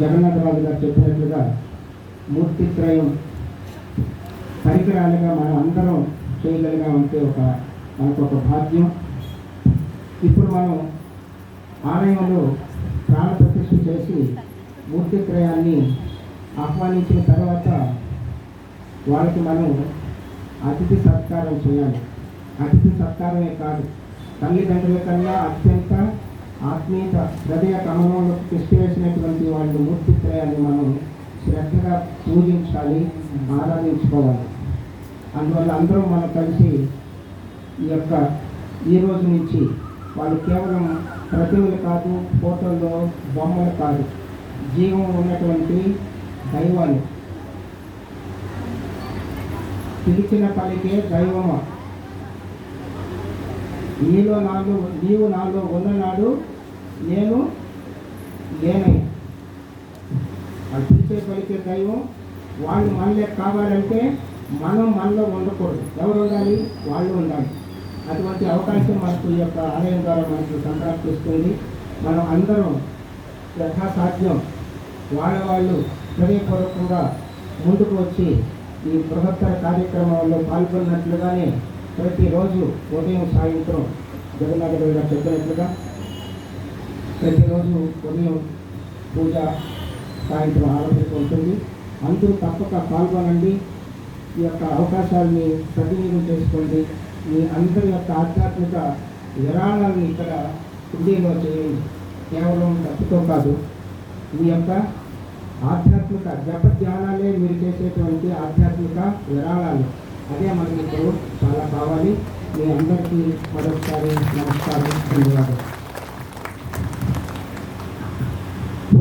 జగన్నాథరాజు గారు చెప్పినట్లుగా మూర్తిత్రయం పరికరాలుగా మనం అందరం చేయగలిగామంటే ఒక మనకు ఒక భాగ్యం. ఇప్పుడు మనం ఆలయంలో ప్రాణ ప్రతిష్ఠ చేసి మూర్తిత్రయాన్ని ఆహ్వానించిన తర్వాత వాళ్ళకి మనం అతిథి సత్కారం చేయాలి. అతిథి సత్కారమే కాదు తల్లిదండ్రుల కన్నా అత్యంత ఆత్మీయత హృదయ కమలంలో వేసినటువంటి వాళ్ళ మూర్తిత్రయాన్ని మనం శ్రద్ధగా పూజించాలి ఆరాధించుకోవాలి. అందువల్ల అందరూ మనం కలిసి ఈ యొక్క ఈ రోజు నుంచి వాళ్ళు కేవలం ప్రతిమలు కాదు ఫోటోలు బొమ్మలు కాదు జీవం ఉన్నటువంటి దైవాలు. పిలిచిన పలికే దైవమ? నీలో నాలో నీవు నాలో ఉన్ననాడు నేను లేనయ్యా వాళ్ళు పలికే దైవం. వాళ్ళు మనలే కావాలంటే మనం మనలో ఉండకూడదు. ఎవరు ఉండాలి? వాళ్ళు ఉండాలి. అటువంటి అవకాశం మనకు ఈ యొక్క ఆలయం ద్వారా మనకు సంప్రాప్తిస్తుంది. మనం అందరం యథాసాధ్యం వాళ్ళ వాళ్ళు హృదయపూర్వకంగా ముందుకు వచ్చి ఈ బృహత్తర కార్యక్రమంలో పాల్గొన్నట్లుగానే ప్రతిరోజు ఉదయం సాయంత్రం జగన్నాథ గారు చెప్పినట్లుగా ప్రతిరోజు ఉదయం పూజ సాయంత్రం ఆరాధన ఉంటుంది అందరూ తప్పక పాల్గొనండి. ఈ యొక్క అవకాశాన్ని సద్వినియోగం చేసుకోండి. మీ అందరి యొక్క ఆధ్యాత్మిక విరాళాలను ఇక్కడ హృదయంలో చేయండి. కేవలం డబ్బుతో కాదు మీ యొక్క ఆధ్యాత్మిక జప ధ్యానాలే మీరు చేసేటువంటి ఆధ్యాత్మిక విరాళాలు. అదే మనకి ఇప్పుడు చాలా కావాలి. మీ అందరికీ మరొకసారి నమస్కారం. ధన్యవాదాలు.